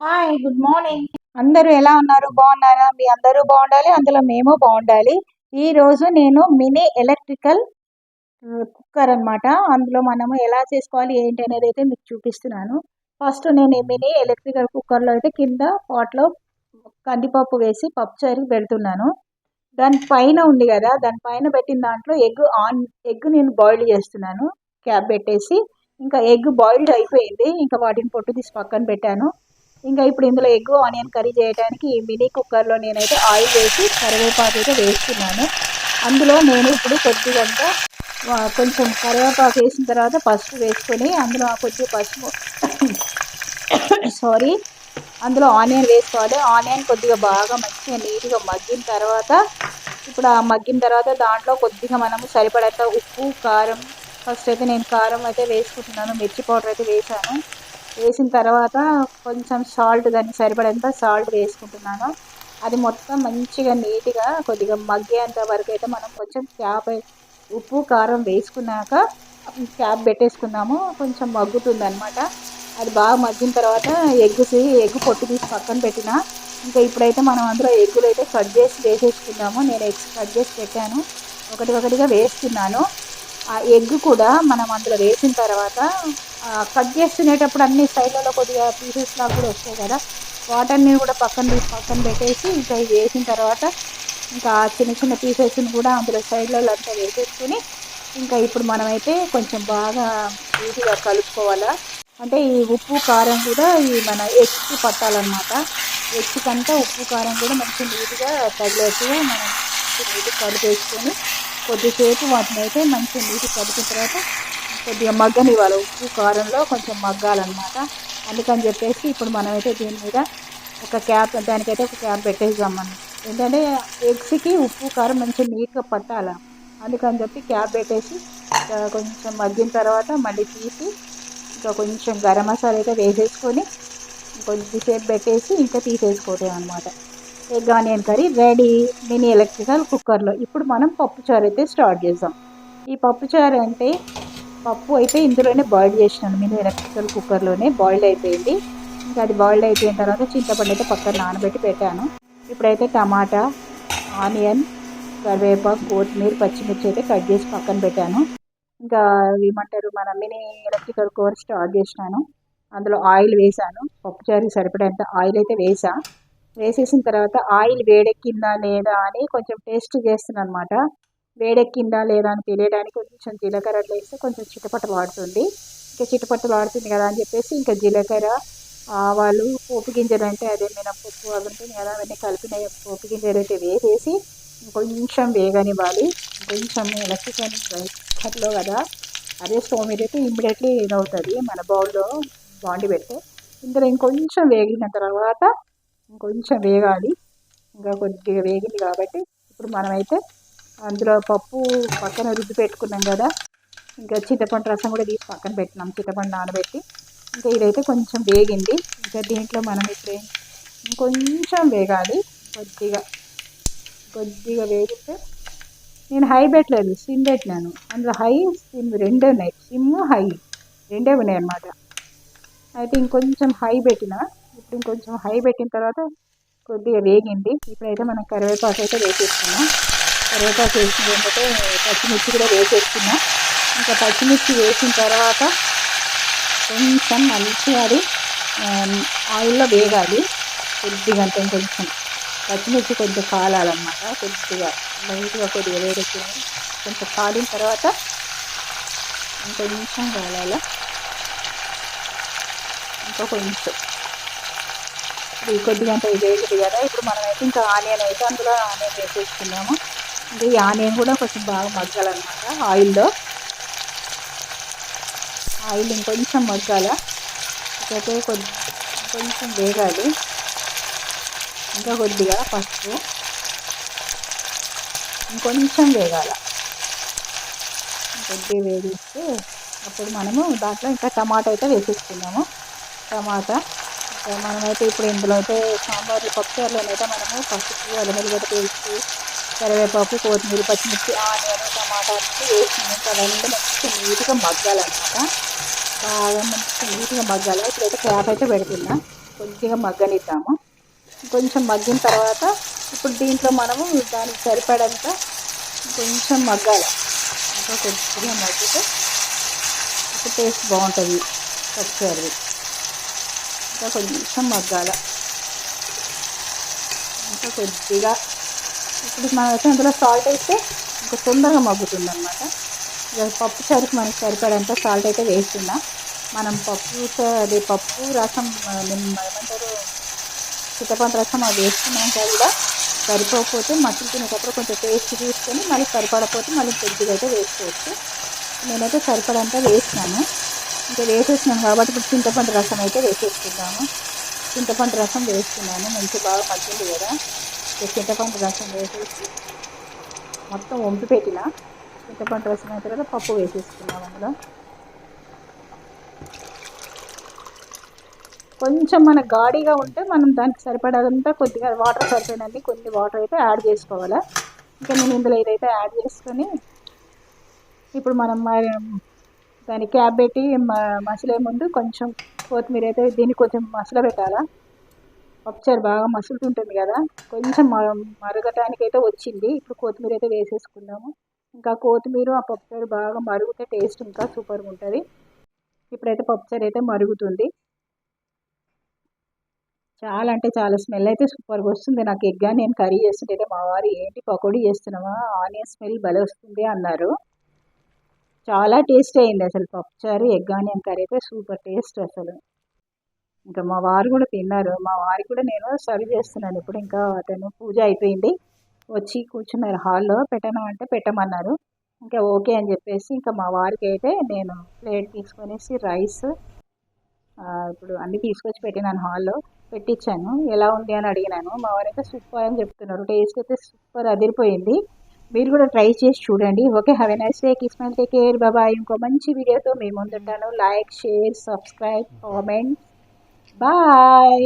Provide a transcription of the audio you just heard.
Hi good morning అందరూ ఎలా ఉన్నారు? బాగున్నారా? మీ అందరూ బాగుండాలి అందులో మేము బాగుండాలి. ఈరోజు నేను మినీ ఎలక్ట్రికల్ కుక్కర్ అన్నమాట. అందులో మనము ఎలా చేసుకోవాలి ఏంటి అనేది అయితే మీకు చూపిస్తున్నాను. ఫస్ట్ నేను ఈ మినీ ఎలక్ట్రికల్ కుక్కర్లో అయితే కింద పాట్లో కందిపప్పు వేసి పప్పు చారు పెడుతున్నాను. దాని పైన ఉంది కదా దాని పైన పెట్టిన దాంట్లో ఎగ్ ఆన్ ఎగ్ నేను బాయిల్ చేస్తున్నాను క్యాప్ పెట్టేసి. ఇంకా ఎగ్ బాయిల్డ్ అయిపోయింది ఇంకా వాటిని పొట్టు తీసి పక్కన పెట్టాను. ఇంకా ఇప్పుడు ఇందులో ఎగ్ ఆనియన్ కర్రీ చేయడానికి ఈ మినీ కుక్కర్లో నేనైతే ఆయిల్ వేసి కరివేపాకు అయితే వేస్తున్నాను. అందులో నేను ఇప్పుడు కొద్దిగా కొంచెం కరివేపాకు వేసిన తర్వాత పసుపు వేసుకొని అందులో కొద్దిగా పసుపు సారీ అందులో ఆనియన్ వేసుకోవాలి. ఆనియన్ కొద్దిగా బాగా మంచిగా నీట్గా మగ్గిన తర్వాత ఇప్పుడు ఆ మగ్గిన తర్వాత దాంట్లో కొద్దిగా మనము సరిపడంత ఉప్పు కారం ఫస్ట్ అయితే నేను కారం అయితే వేసుకుంటున్నాను మిర్చి పౌడర్ అయితే వేసాను వేసిన తర్వాత కొంచెం సాల్ట్ దాన్ని సరిపడేంత సాల్ట్ వేసుకుంటున్నాను. అది మొత్తం మంచిగా నీట్గా కొద్దిగా మగ్గేంత వరకు అయితే మనం కొంచెం క్యాప్ ఉప్పు కారం వేసుకున్నాక క్యాప్ పెట్టేసుకున్నాము. కొంచెం మగ్గుతుంది అనమాట అది బాగా మగ్గిన తర్వాత ఎగ్గుసి ఎగ్ పొట్టు తీసి పక్కన పెట్టిన. ఇంకా ఇప్పుడైతే మనం అందులో ఎగ్గులు అయితే కట్ చేసి వేసేసుకున్నాము నేను ఎగ్స్ కట్ చేసి పెట్టాను. ఒకటి ఒకటిగా వేస్తున్నాను. ఆ ఎగ్ కూడా మనం అందులో వేసిన తర్వాత కట్ చేస్తునేటప్పుడు అన్ని సైడ్లలో కొద్దిగా పీసెస్ లాగా కూడా వస్తాయి కదా. వాటర్ని కూడా పక్కన తీసి పక్కన పెట్టేసి ఇంకా వేసిన తర్వాత ఇంకా చిన్న చిన్న పీసెస్ని కూడా అందులో సైడ్లలో అంతా వేసేసుకుని ఇంకా ఇప్పుడు మనమైతే కొంచెం బాగా నీట్గా కలుపుకోవాలా. అంటే ఈ ఉప్పు కారం కూడా ఈ మన ఎగ్స్కి పట్టాలన్నమాట. ఎగ్స్ కంటే ఉప్పు కారం కూడా మంచి నీట్గా తగిలేట్టుగా మనం నీట్గా కలిపేసుకొని కొద్దిసేపు వాటిని అయితే మంచిగా నీట్గా కలిపిన తర్వాత కొద్దిగా మగ్గనివ్వాలి ఉప్పు కారంలో కొంచెం మగ్గాలన్నమాట. అందుకని చెప్పేసి ఇప్పుడు మనమైతే దీని మీద ఒక క్యాప్ దానికైతే ఒక క్యాప్ పెట్టేద్దాం మనం. ఏంటంటే ఎగ్స్కి ఉప్పు కారం మంచిగా నీట్గా పట్టాలి? అందుకని చెప్పి క్యాప్ పెట్టేసి ఇంకా కొంచెం మగ్గిన తర్వాత మళ్ళీ తీసి ఇంకా కొంచెం గరం మసాలా అయితే వేసేసుకొని కొద్దిసేపు పెట్టేసి ఇంకా తీసేసుకోవటం అనమాట egg onion curry ready. Mini electrical కుక్కర్లో. ఇప్పుడు మనం పప్పుచారు అయితే స్టార్ట్ చేద్దాం. ఈ పప్పుచారు అంటే పప్పు అయితే ఇందులోనే బాయిల్ చేసినాను. నేను ఎలక్ట్రికల్ కుక్కర్లోనే బాయిల్ అయిపోయింది. ఇంకా అది బాయిల్ అయిపోయిన తర్వాత చింతపండు అయితే పక్కన నానబెట్టి పెట్టాను. ఇప్పుడైతే టమాటా ఆనియన్ కరివేపాకు కొత్తిమీర పచ్చిమిర్చి అయితే కట్ చేసి పక్కన పెట్టాను. ఇంకా ఏమంటారు మన మినీ ఎలక్ట్రికల్ కూర స్టార్ట్ చేసినాను. అందులో ఆయిల్ వేసాను. పప్పుచారుకి సరిపడేంత ఆయిల్ అయితే వేసా. వేసేసిన తర్వాత ఆయిల్ వేడెక్కిందా లేదా అని కొంచెం టేస్ట్ చేస్తున్నాను అనమాట వేడెక్కిందా లేదా అని తెలియడానికి కొంచెం జీలకర్ర అట్లా వేస్తే కొంచెం చిటపటలు ఆడుతుంది ఇంకా చిటపటలు ఆడుతుంది కదా అని చెప్పేసి ఇంకా జీలకర్ర ఆవాలు పోపు గింజలు అంటే అదే మినపప్పు అవి ఉంటుంది కదా అవన్నీ కలిపిన పోపు గింజలు అయితే వేసేసి కొంచెం వేగనివ్వాలి. కొంచెం ఎలక్ట్రికల్ కట్లో కదా అదే స్టవ్ మీద అయితే ఇమ్మీడియట్లీ ఇదవుతుంది. మన బౌల్లో బాండి పెడితే ఇందులో ఇంకొంచెం వేగిన తర్వాత ఇంకొంచెం వేగాలి. ఇంకా కొద్దిగా వేగింది కాబట్టి ఇప్పుడు మనమైతే అందులో పప్పు పక్కన రుద్ది పెట్టుకున్నాం కదా. ఇంకా చింతపండు రసం కూడా తీసి పక్కన పెట్టినాం చింతపండు నానబెట్టి. ఇంకా ఇదైతే కొంచెం వేగింది. ఇంకా దీంట్లో మనం ఇప్పుడు ఏం- ఇంకొంచెం వేగాలి కొద్దిగా. కొద్దిగా వేగితే నేను హై పెట్టలేదు సిమ్ పెట్టినాను. అందులో హై సిమ్ రెండే ఉన్నాయి. సిమ్ హై. రెండే ఉన్నాయి అన్నమాట. అయితే ఇంకొంచెం హై పెట్టిన ఇప్పుడు ఇంకొంచెం హై పెట్టిన తర్వాత కొద్దిగా వేగింది. ఇప్పుడైతే మనం కరివేపాకు అయితే వేసేస్తున్నాం కరివేపాకు వేసిన ఏంటంటే పచ్చిమిర్చి కూడా వేసేసుకున్నాం ఇంకా పచ్చిమిర్చి వేసిన తర్వాత కొంచెం మంచిగా అది ఆయిల్లో వేగాలి. కొద్దిగా అంటే కొంచెం. పచ్చిమిర్చి కొంచెం కాలాలన్నమాట కొద్దిగా లైట్గా కొద్దిగా వేడెక్కింది కొంచెం కాలిన తర్వాత ఇంకొంచెం కాలాల ఇంకా కొంచెం. ఇది కొద్దిగా అంటే వేగదు కదా ఇప్పుడు మనమైతే ఇంకా ఆనియన్ అయితే అందులో ఆనియన్ వేసేసుకున్నాము ఇంకా ఈ ఆనియన్ కూడా కొంచెం బాగా మగ్గాలన్నమాట ఆయిల్లో. ఆయిల్ ఇంకొంచెం మగ్గాల ఇకైతే కొద్ది కొంచెం వేగాలి. ఇంకా కొద్దిగా పసుపు. ఇంకొంచెం వేగాల. కొద్దిగా వేగిస్తే అప్పుడు మనము దాంట్లో ఇంకా టమాటా అయితే వేసేసుకున్నాము టమాటా మనమైతే ఇప్పుడు ఇందులో అయితే సాంబార్ పప్పుచారులోనైతే మనము పసుపు అల్లమెల్లిగడ్డ పేస్ట్ కరివేపాకు కొత్తిమీర పచ్చిమిర్చి ఆనియన్ టమాటా అన్నీ వేసినాము అవన్నీ మంచిగా నీట్గా మగ్గాలన్నమాట. బాగా మంచిగా నీట్గా మగ్గాలి? ఇప్పుడైతే క్యాప్ అయితే పెడుతున్నా. కొద్దిగా మగ్గనిద్దాము. కొంచెం మగ్గిన తర్వాత ఇప్పుడు దీంట్లో మనము దానికి సరిపడంత కొంచెం మగ్గాలి. ఇంకా కొద్దిగా మగ్గితే టేస్ట్ బాగుంటుంది పచ్చిమిరపకాయలు ఇంకా కొంచెం మగ్గాల ఇంకా కొద్దిగా ఇప్పుడు మనమైతే అందులో సాల్ట్ వేస్తే ఇంకా తొందరగా మగ్గుతుంది అనమాట ఇక పప్పు చారుకి మనకి సరిపడంత సాల్ట్ అయితే వేస్తున్నా మనం పప్పు అది పప్పు రసం ఏమంటారు చింతపండు రసం అది వేసుకున్నాక కూడా సరిపోకపోతే మట్టి తినేటప్పుడు కొంచెం టేస్ట్ చూసుకొని మళ్ళీ సరిపడకపోతే మళ్ళీ కొద్దిగా అయితే వేసుకోవచ్చు నేనైతే సరిపడంతా వేసినాను ఇంకా వేసేసినాను కాబట్టి ఇప్పుడు చింతపండు రసం అయితే వేసేసుకుందాము చింతపండు రసం వేస్తున్నాను మంచి బాగా మగ్గింది కదా. చింతపండు రసం వేసేసి మొత్తం వంపి పెట్టిన. చింతపండు రసం అయిన తర్వాత పప్పు వేసేసుకున్నాం అందులో. కొంచెం మన గాడిగా ఉంటే మనం దానికి సరిపడంతా కొద్దిగా వాటర్ సరిపోయినండి కొన్ని వాటర్ అయితే యాడ్ చేసుకోవాలా. ఇంకా నేను ఇందులో ఇదైతే యాడ్ చేసుకొని ఇప్పుడు మనం దాన్ని క్యాప్ పెట్టి మ- మసలే ముందు కొంచెం కొత్తిమీర అయితే దీన్ని కొంచెం మసల పెట్టాలా? పప్పుచారు బాగా మసులుతుంటుంది కదా? కొంచెం మరగటానికి అయితే వచ్చింది. ఇప్పుడు కొత్తిమీర అయితే వేసేసుకుందాము. ఇంకా కొత్తిమీర ఆ పప్పుచారు బాగా మరుగుతే టేస్ట్ ఇంకా సూపర్గా ఉంటుంది. ఇప్పుడైతే పప్పుచారు అయితే మరుగుతుంది. చాలా అంటే చాలా స్మెల్ అయితే సూపర్గా వస్తుంది. నాకు ఎగ్గా నేను కర్రీ చేస్తుంటే మా వారు ఏంటి పకోడీ చేస్తున్నావా? ఆనియన్ స్మెల్ భలే వస్తుంది అన్నారు. చాలా టేస్ట్ అయింది అసలు. పప్పుచారు ఎగ్ ఆనియన్ కర్రీ అయితే సూపర్ టేస్ట్ అసలు. ఇంకా మా వారు కూడా తిన్నారు. మా వారికి కూడా నేను సర్వ్ చేస్తున్నాను. ఇప్పుడు ఇంకా అతను పూజ అయిపోయింది. వచ్చి కూర్చున్నారు. హాల్లో పెట్టను అంటే పెట్టమన్నారు. ఇంకా ఓకే అని చెప్పేసి ఇంకా మా వారికి అయితే నేను ప్లేట్ తీసుకొనేసి రైస్ ఇప్పుడు అన్నీ తీసుకొచ్చి పెట్టినాను హాల్లో పెట్టించాను ఎలా ఉంది అని అడిగినాను. మా వారు అయితే సూపర్ అని చెప్తున్నారు. టేస్ట్ అయితే సూపర్ అదిరిపోయింది. మీరు కూడా ట్రై చేసి చూడండి. Okay have a nice day kiss my take care బాబాయ్ ఇంకో మంచి వీడియోతో మీ ముందుంటాను. Like share subscribe comment bye